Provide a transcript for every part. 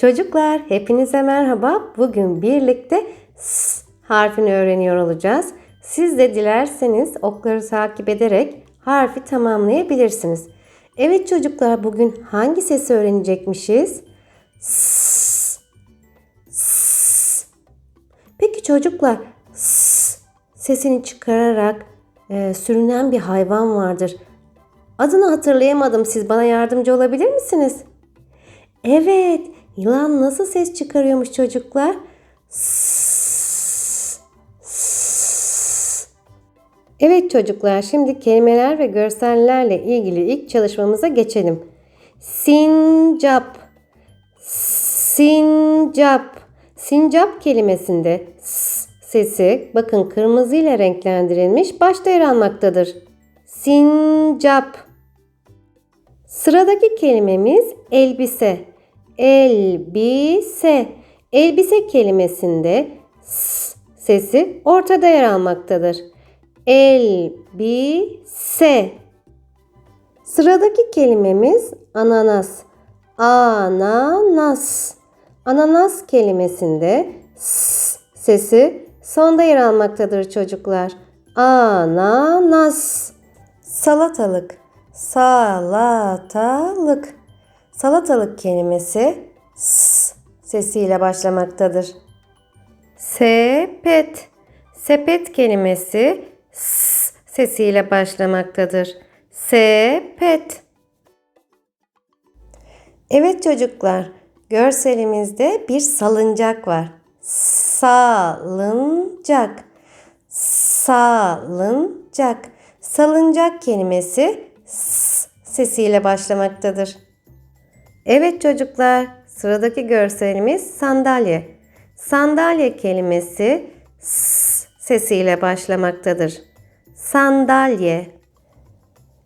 Çocuklar hepinize merhaba. Bugün birlikte s harfini öğreniyor olacağız. Siz de dilerseniz okları takip ederek harfi tamamlayabilirsiniz. Evet çocuklar bugün hangi sesi öğrenecekmişiz? S. S. Peki çocuklar s sesini çıkararak e, sürünen bir hayvan vardır. Adını hatırlayamadım. Siz bana yardımcı olabilir misiniz? Evet, yılan nasıl ses çıkarıyormuş çocuklar? Evet çocuklar, şimdi kelimeler ve görsellerle ilgili ilk çalışmamıza geçelim. Sincap, sincap. Sincap kelimesinde s sesi bakın kırmızı ile renklendirilmiş başta yer almaktadır. Sincap. Sıradaki kelimemiz elbise. Elbise. Elbise kelimesinde s sesi ortada yer almaktadır. Elbise. Sıradaki kelimemiz ananas. Ananas. Ananas kelimesinde s sesi sonda yer almaktadır çocuklar. Ananas. Salatalık. Salatalık. Salatalık kelimesi s sesiyle başlamaktadır. Sepet. Sepet kelimesi s sesiyle başlamaktadır. Sepet. Evet çocuklar, görselimizde bir salıncak var. Salıncak. Salıncak. Salıncak kelimesi s sesiyle başlamaktadır. Evet çocuklar, sıradaki görselimiz sandalye. Sandalye kelimesi s sesiyle başlamaktadır. Sandalye.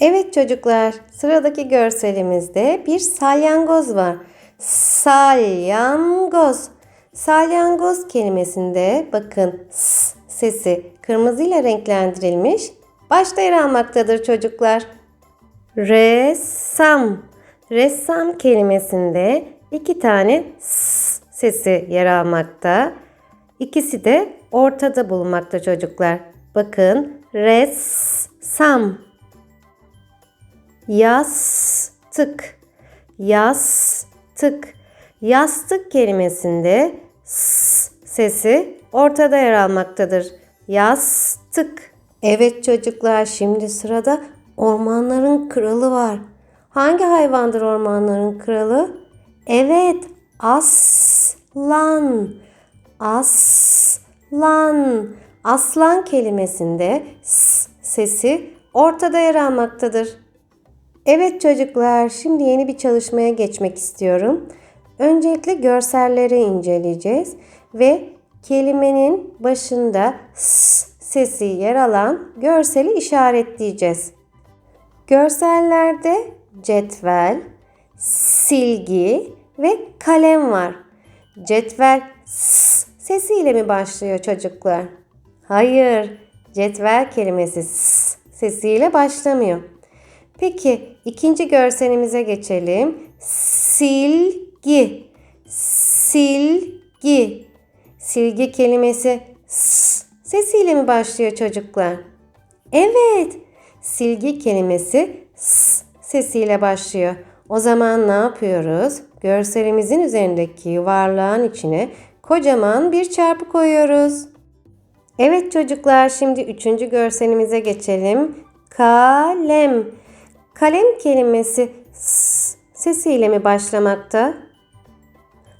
Evet çocuklar, sıradaki görselimizde bir salyangoz var. Salyangoz. Salyangoz kelimesinde bakın s sesi kırmızı ile renklendirilmiş başta yer almaktadır çocuklar. Ressam. Ressam kelimesinde iki tane s sesi yer almakta. İkisi de ortada bulunmakta çocuklar. Bakın ressam. Yastık. Yastık. Yastık kelimesinde s sesi ortada yer almaktadır. Yastık. Evet çocuklar şimdi sırada ormanların kralı var. Hangi hayvandır ormanların kralı? Evet, aslan. Aslan. Aslan kelimesinde s sesi ortada yer almaktadır. Evet çocuklar, şimdi yeni bir çalışmaya geçmek istiyorum. Öncelikle görselleri inceleyeceğiz ve kelimenin başında s sesi yer alan görseli işaretleyeceğiz. Görsellerde cetvel, silgi ve kalem var. Cetvel s sesiyle mi başlıyor çocuklar? Hayır, cetvel kelimesi s sesiyle başlamıyor. Peki ikinci görselimize geçelim. Silgi. Silgi. Silgi kelimesi s sesiyle mi başlıyor çocuklar? Evet. Silgi kelimesi s sesiyle başlıyor. O zaman ne yapıyoruz? Görselimizin üzerindeki yuvarlağın içine kocaman bir çarpı koyuyoruz. Evet çocuklar şimdi üçüncü görselimize geçelim. Kalem. Kalem kelimesi s sesiyle mi başlamakta?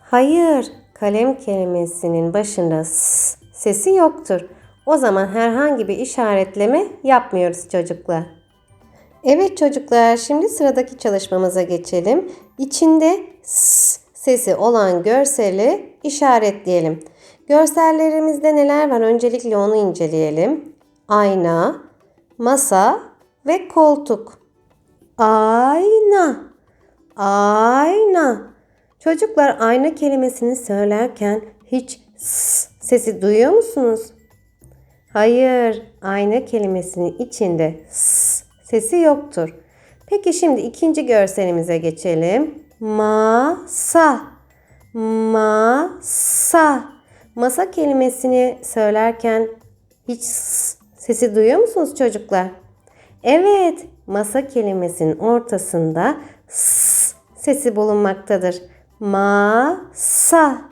Hayır, kalem kelimesinin başında s sesi yoktur. O zaman herhangi bir işaretleme yapmıyoruz çocuklar. Evet çocuklar, şimdi sıradaki çalışmamıza geçelim. İçinde s sesi olan görseli işaretleyelim. Görsellerimizde neler var? Öncelikle onu inceleyelim. Ayna, masa ve koltuk. Ayna. Ayna. Çocuklar ayna kelimesini söylerken hiç s sesi duyuyor musunuz? Hayır, ayna kelimesinin içinde s sesi yoktur. Peki şimdi ikinci görselimize geçelim. Masa. Masa. Masa kelimesini söylerken hiç sesi duyuyor musunuz çocuklar? Evet, masa kelimesinin ortasında s sesi bulunmaktadır. Masa.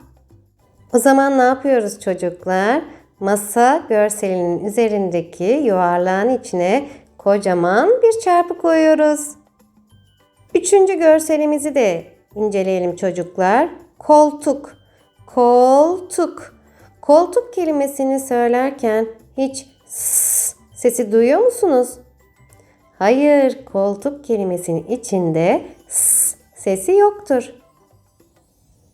O zaman ne yapıyoruz çocuklar? Masa görselinin üzerindeki yuvarlağın içine kocaman bir çarpı koyuyoruz. Üçüncü görselimizi de inceleyelim çocuklar. Koltuk. Koltuk. Koltuk kelimesini söylerken hiç s sesi duyuyor musunuz? Hayır, koltuk kelimesinin içinde s sesi yoktur.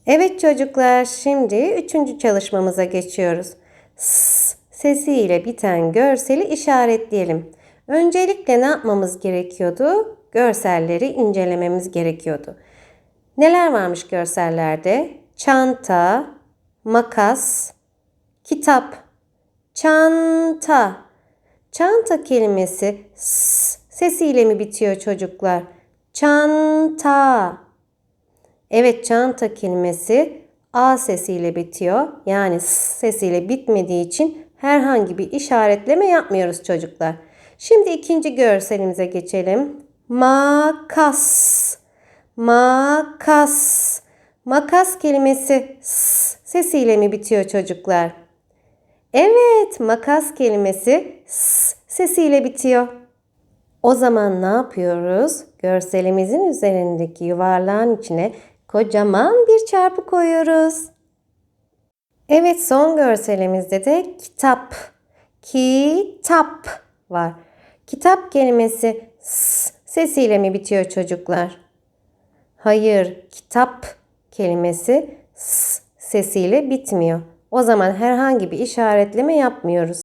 Evet çocuklar, şimdi üçüncü çalışmamıza geçiyoruz. S sesiyle biten görseli işaretleyelim. Öncelikle ne yapmamız gerekiyordu? Görselleri incelememiz gerekiyordu. Neler varmış görsellerde? Çanta, makas, kitap, çanta. Çanta kelimesi s sesiyle mi bitiyor çocuklar? Çanta. Evet çanta kelimesi a sesiyle bitiyor. Yani s sesiyle bitmediği için herhangi bir işaretleme yapmıyoruz çocuklar. Şimdi ikinci görselimize geçelim. Makas. Makas. Makas kelimesi s sesiyle mi bitiyor çocuklar? Evet, makas kelimesi s sesiyle bitiyor. O zaman ne yapıyoruz? Görselimizin üzerindeki yuvarlağın içine kocaman bir çarpı koyuyoruz. Evet, son görselimizde de kitap. Kitap var. Kitap kelimesi s sesiyle mi bitiyor çocuklar? Hayır, kitap kelimesi s sesiyle bitmiyor. O zaman herhangi bir işaretleme yapmıyoruz.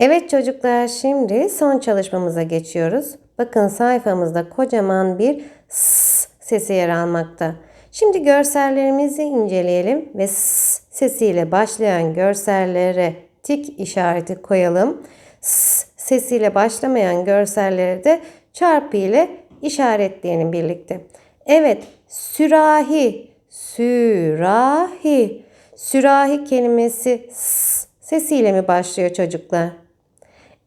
Evet çocuklar şimdi son çalışmamıza geçiyoruz. Bakın sayfamızda kocaman bir s sesi yer almakta. Şimdi görsellerimizi inceleyelim ve s sesiyle başlayan görsellere tik işareti koyalım. S sesiyle başlamayan görselleri de çarpı ile işaretleyelim birlikte. Evet, sürahi, sürahi. Sürahi kelimesi s sesiyle mi başlıyor çocuklar?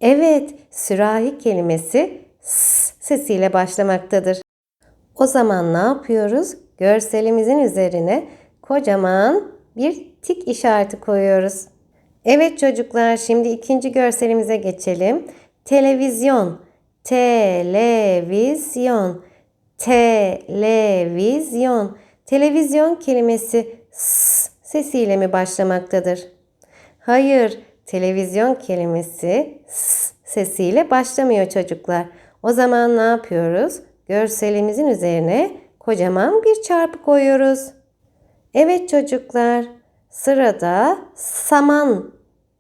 Evet, sürahi kelimesi s sesiyle başlamaktadır. O zaman ne yapıyoruz? Görselimizin üzerine kocaman bir tik işareti koyuyoruz. Evet çocuklar, şimdi ikinci görselimize geçelim. Televizyon, televizyon, televizyon. Televizyon kelimesi s sesiyle mi başlamaktadır? Hayır, televizyon kelimesi s sesiyle başlamıyor çocuklar. O zaman ne yapıyoruz? Görselimizin üzerine kocaman bir çarpı koyuyoruz. Evet çocuklar, sırada saman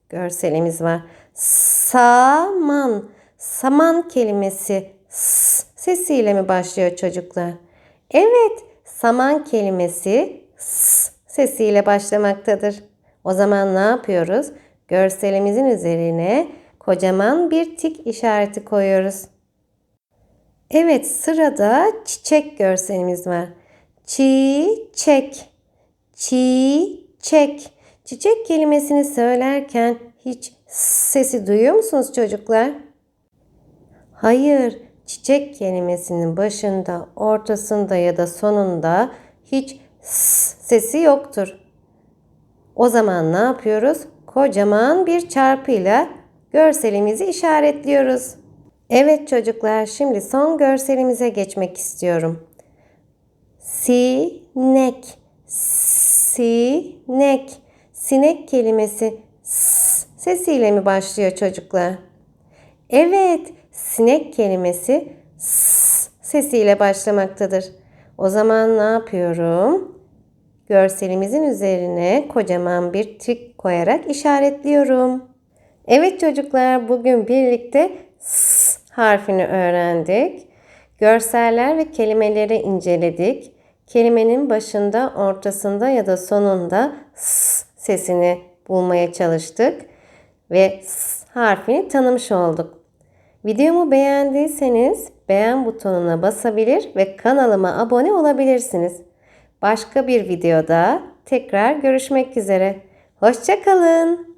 görselimiz var. Saman. Saman kelimesi s sesiyle mi başlıyor çocuklar? Evet, saman kelimesi s sesiyle başlamaktadır. O zaman ne yapıyoruz? Görselimizin üzerine kocaman bir tik işareti koyuyoruz. Evet, sırada çiçek görselimiz var. Çiçek. Çiçek. Çiçek kelimesini söylerken hiç sesi duyuyor musunuz çocuklar? Hayır, çiçek kelimesinin başında, ortasında ya da sonunda hiç sesi yoktur. O zaman ne yapıyoruz? Kocaman bir çarpıyla görselimizi işaretliyoruz. Evet çocuklar, şimdi son görselimize geçmek istiyorum. Sinek. Sinek. Sinek kelimesi s sesiyle mi başlıyor çocuklar? Evet, sinek kelimesi s sesiyle başlamaktadır. O zaman ne yapıyorum? Görselimizin üzerine kocaman bir tik koyarak işaretliyorum. Evet çocuklar, bugün birlikte s harfini öğrendik. Görseller ve kelimeleri inceledik. Kelimenin başında, ortasında ya da sonunda s sesini bulmaya çalıştık ve s harfini tanımış olduk. Videomu beğendiyseniz beğen butonuna basabilir ve kanalıma abone olabilirsiniz. Başka bir videoda tekrar görüşmek üzere. Hoşçakalın.